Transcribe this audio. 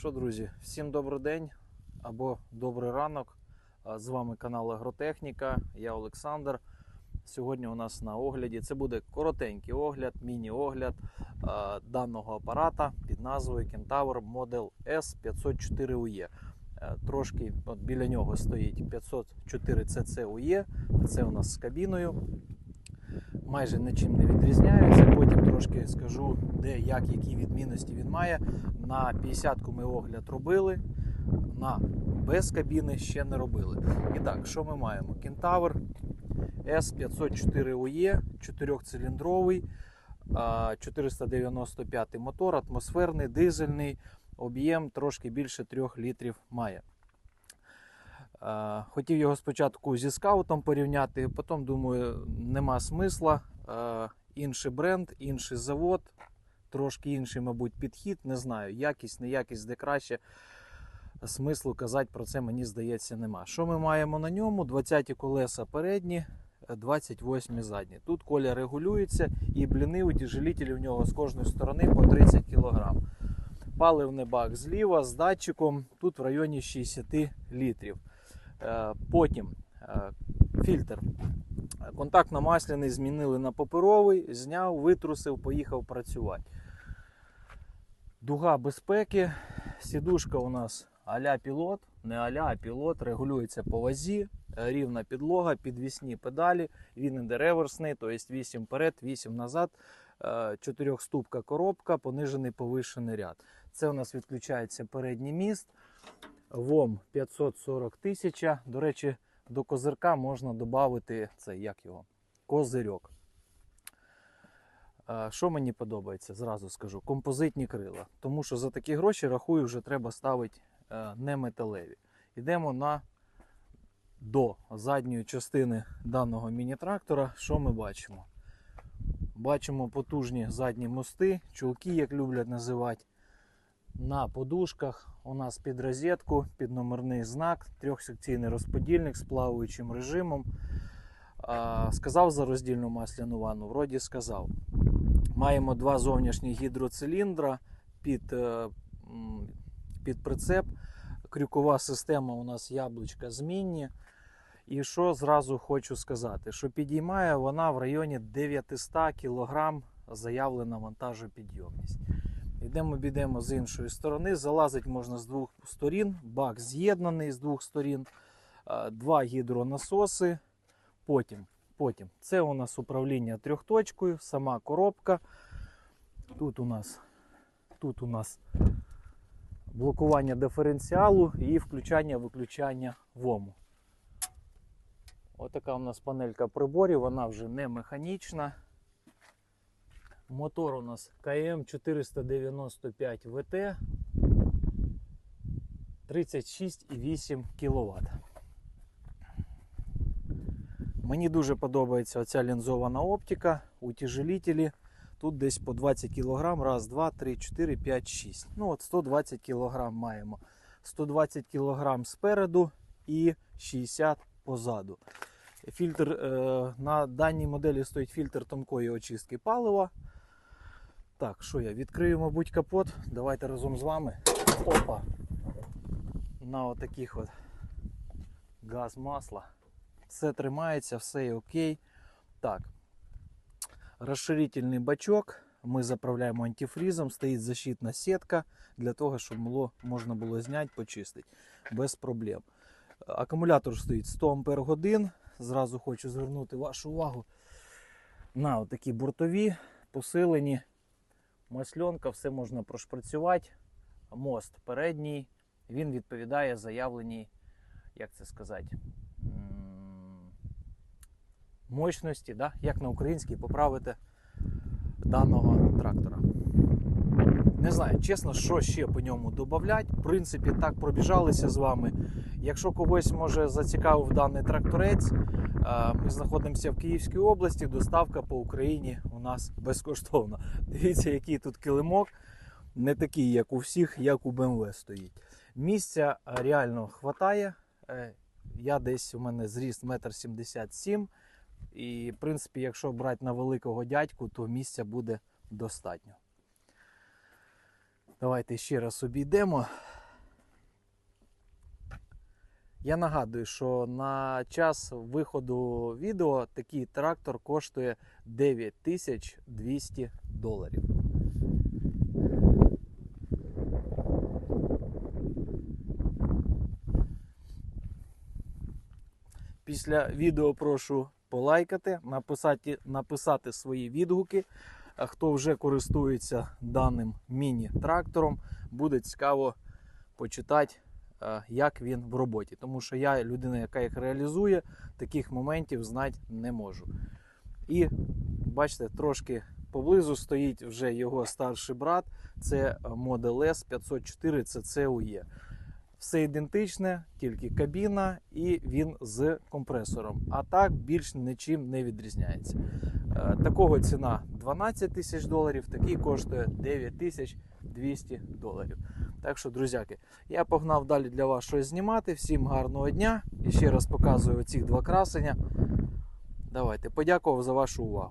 що, друзі, всім добрий день або добрий ранок. З вами канал Агротехніка. Я Олександр. Сьогодні у нас на огляді це буде коротенький огляд, міні-огляд даного апарата під назвою Kentaur Model S504UE. Е, Трошки от біля нього стоїть 504 CC-UE. Це у нас з кабіною. Майже нічим не відрізняються. Потім трошки скажу, де, як, які відмінності він має. На 50-ку ми огляд робили, на без кабіни ще не робили. І так, що ми маємо? Кентавр S504UE, 4-циліндровий, 495 мотор, атмосферний, дизельний, об'єм трошки більше 3 літрів має. Хотів його спочатку зі скаутом порівняти, потім думаю, нема смисла. Інший бренд, інший завод, трошки інший, мабуть, підхід. Не знаю, якість, не якість, де краще. Смислу казати про це, мені здається, нема. Що ми маємо на ньому? 20 колеса передні, 28 задні. Тут коля регулюється і бліни утяжелителі в нього з кожної сторони по 30 кг. Паливний бак зліва з датчиком, тут в районі 60 літрів. Е, Потім е, фільтр. Контактно-масляний змінили на паперовий, зняв, витрусив, поїхав працювати. Дуга безпеки. Сідушка у нас а-ля пілот, не а-ля, а пілот, регулюється по вазі, рівна підлога, підвісні педалі, він іде реверсний, тобто 8 вперед, 8 назад, е, чотирьохступка коробка, понижений повишений ряд. Це у нас відключається передній міст. ВОМ 540 тисяч. До речі, до козирка можна додати це, як його? Козирьок. Е, Що мені подобається, зразу скажу, композитні крила. Тому що за такі гроші, рахую, вже треба ставити е, не металеві. Йдемо на до задньої частини даного міні-трактора. Що ми бачимо? Бачимо потужні задні мости, чулки, як люблять називати. На подушках у нас під розетку, під номерний знак, трьохсекційний розподільник з плаваючим режимом. Сказав за роздільну масляну ванну, вроді сказав. Маємо два зовнішні гідроциліндра під, е, під прицеп. Крюкова система у нас яблучка змінні. І що зразу хочу сказати, що підіймає вона в районі 900 кг заявлена вантажопідйомність. Йдемо, підемо з іншої сторони. Залазить можна з двох сторін. Бак з'єднаний з двох сторін. Е, Два гідронасоси. Потім, потім. Це у нас управління трьохточкою, сама коробка. Тут у нас, тут у нас блокування диференціалу і включання-виключання ВОМу. Отака у нас панелька приборів, вона вже не механічна. Мотор у нас КМ 495 ВТ 36,8 кВт. Мені дуже подобається оця лінзована оптика, утяжелителі. Тут десь по 20 кг, раз, два, три, 4, 5, 6. Ну от 120 кг маємо. 120 кг спереду і 60 позаду. Фільтр е, на даній моделі стоїть фільтр тонкої очистки палива. Так, що я? Відкрию, мабуть, капот. Давайте разом з вами. Опа! На отаких от газ масла. Все тримається, все є окей. Так. Розширительний бачок. Ми заправляємо антифрізом, стоїть защитна сітка для того, щоб було, можна було зняти, почистити без проблем. Акумулятор стоїть 100 Ампер годин. Зразу хочу звернути вашу увагу на такі бортові, посилені. Масльонка, все можна прошпрацювати. Мост передній, він відповідає заявленій, як це сказати, мощності, да? як на українській поправити даного трактора. Не знаю, чесно, що ще по ньому додати. В принципі, так пробіжалися з вами. Якщо когось може зацікавив даний тракторець, е, ми знаходимося в Київській області. Доставка по Україні нас безкоштовна. Дивіться, який тут килимок, не такий, як у всіх, як у BMW стоїть. Місця е, реально хватає. Е, Я десь у мене зріст 1,77 м. І, в принципі, якщо брати на великого дядьку, то місця буде достатньо. Давайте ще раз обійдемо. Я нагадую, що на час виходу відео такий трактор коштує 9200 доларів. Після відео прошу полайкати, написати, написати свої відгуки. Хто вже користується даним міні-трактором, буде цікаво почитати, як він в роботі. Тому що я, людина, яка їх реалізує, таких моментів знати не можу. І бачите, трошки поблизу стоїть вже його старший брат. Це Model S 504, це CUE. Все ідентичне, тільки кабіна і він з компресором. А так більш нічим не відрізняється. Е, Такого ціна 12 тисяч доларів, такий коштує 9 тисяч 200 доларів. Так що, друзяки, я погнав далі для вас щось знімати. Всім гарного дня. І ще раз показую ці два красення. Давайте, подякував за вашу увагу.